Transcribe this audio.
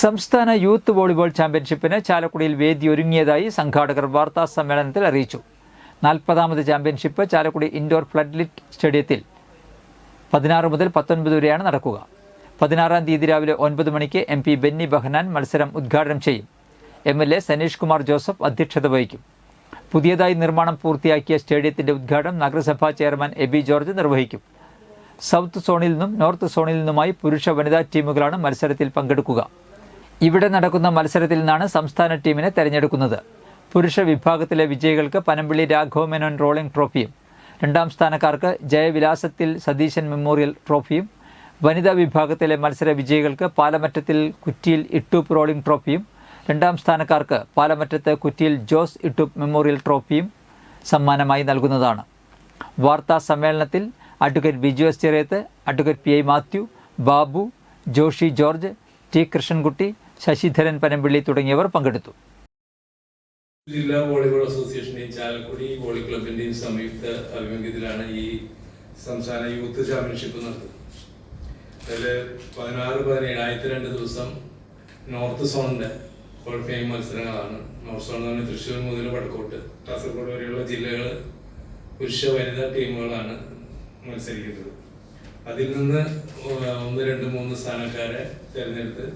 സംസ്ഥാന youth volleyball ചാമ്പ്യൻഷിപ്പിന് ചാലക്കുടിയിൽ വേദി ഒരുങ്ങിയതായി സംഘാടകർ വാർത്താ സമ്മേളനത്തിൽ അറിയിച്ചു. നാൽപ്പതാമത് ചാമ്പ്യൻഷിപ്പ് ചാലക്കുടി ഇൻഡോർ ഫ്ലഡ്ലിറ്റ് സ്റ്റേഡിയത്തിൽ പതിനാറ് മുതൽ പത്തൊൻപത് വരെയാണ് നടക്കുക. പതിനാറാം തീയതി രാവിലെ ഒൻപത് മണിക്ക് എം പി ബെന്നി ബഹനാൻ മത്സരം ഉദ്ഘാടനം ചെയ്യും. M L A Saneesh Kumar Joseph അധ്യക്ഷത വഹിക്കും. പുതിയതായി നിർമ്മാണം പൂർത്തിയാക്കിയ സ്റ്റേഡിയത്തിന്റെ ഉദ്ഘാടനം നഗരസഭാ ചെയർമാൻ എ ബി ജോർജ് നിർവഹിക്കും. സൗത്ത് സോണിൽ നിന്നും നോർത്ത് സോണിൽ നിന്നുമായി പുരുഷ വനിതാ ടീമുകളാണ് മത്സരത്തിൽ പങ്കെടുക്കുക. ഇവിടെ നടക്കുന്ന മത്സരത്തിൽ നിന്നാണ് സംസ്ഥാന ടീമിനെ തെരഞ്ഞെടുക്കുന്നത്. പുരുഷ വിഭാഗത്തിലെ വിജയികൾക്ക് പനമ്പിള്ളി രാഘവ മേനോൻ റോളിംഗ് ട്രോഫിയും രണ്ടാം സ്ഥാനക്കാർക്ക് ജയവിലാസത്തിൽ സതീശൻ മെമ്മോറിയൽ ട്രോഫിയും വനിതാ വിഭാഗത്തിലെ മത്സര വിജയികൾക്ക് പാലമറ്റത്തിൽ കുറ്റിയിൽ ഇട്ടൂപ്പ് റോളിംഗ് ട്രോഫിയും രണ്ടാം സ്ഥാനക്കാർക്ക് പാലമറ്റത്ത് കുറ്റിയിൽ ജോസ് ഇട്ടൂപ്പ് മെമ്മോറിയൽ ട്രോഫിയും സമ്മാനമായി നൽകുന്നതാണ്. വാർത്താ സമ്മേളനത്തിൽ advocate Biju S Cheriyath advocate P I Mathew Babu Joshy George T Krishnankutty Sasidharan Panampilly തുടങ്ങിയവർ പങ്കെടുത്തു. ജില്ലാ വോളിബോൾ അസോസിയേഷന്റെയും ചാലക്കുടി വോളി ക്ലബിന്റെയും സംയുക്ത ആഭിമുഖ്യത്തിലാണ് ഈ സംസ്ഥാന യൂത്ത് ചാമ്പ്യൻഷിപ്പ് നടത്തുന്നത്. അതിൽ പതിനാറ് പതിനേഴ് ആയിരത്തി രണ്ട് ദിവസം നോർത്ത് സോണിന്റെ ക്വാളിഫയിങ് മത്സരങ്ങളാണ്. നോർത്ത് സോൺ എന്ന് തൃശ്ശൂർ മുതൽ വടക്കോട്ട് കാസർഗോഡ് വരെയുള്ള ജില്ലകൾ പുരുഷ വനിതാ ടീമുകളാണ് മത്സരിക്കുന്നത്. അതിൽ നിന്ന് ഒന്ന് രണ്ട് മൂന്ന് സ്ഥാനക്കാരെ തിരഞ്ഞെടുത്ത്